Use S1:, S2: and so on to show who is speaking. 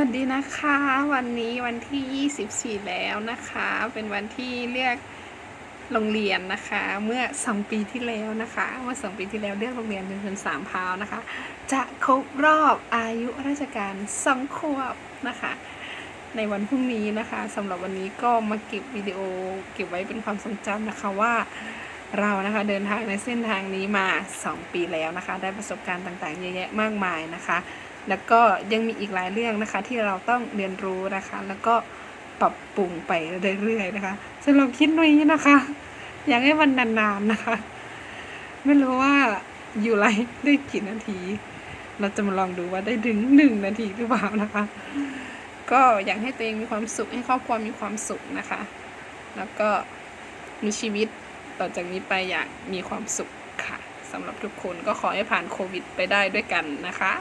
S1: วัสดีนะคะวันนี้วันที่ 24 แล้วนะคะ เป็นวันที่เรียกโรงเรียนนะคะ เมื่อสองปีที่แล้วนะคะ เมื่อสองปีที่แล้วเรียกโรงเรียนเป็นคนสามพาวนะคะ จะครบรอบอายุราชการสองขวบนะคะ ในวันพรุ่งนี้นะคะสำหรับวันนี้ก็มาเก็บวิดีโอเก็บไว้เป็นความทรงจำนะคะว่าเรานะคะเดินทางในเส้นทางนี้มา 2 ปีแล้วนะคะ ได้ประสบการณ์ต่างๆเยอะแยะมากมายนะคะ แล้วก็ยังมีอีกหลายเรื่องนะคะ ที่เราต้องเรียนรู้นะคะ แล้วก็ปรับปรุงไปเรื่อยๆนะคะสำหรับคลิปนี้นะคะ อยากให้มันนานๆนะคะ ไม่รู้ว่าอยู่ไลฟ์ได้กี่นาที เราจะมาลองดูว่าได้ถึงหนึ่งนาทีหรือเปล่านะคะ ก็อยากให้ตัวเองมีความสุขให้ครอบครัวมีความสุขนะคะ แล้วก็มีชีวิตต่อจากนี้ไปอย่างมีความสุขค่ะสำหรับทุกคนก็ขอให้ผ่านโควิดไปได้ด้วยกันนะคะ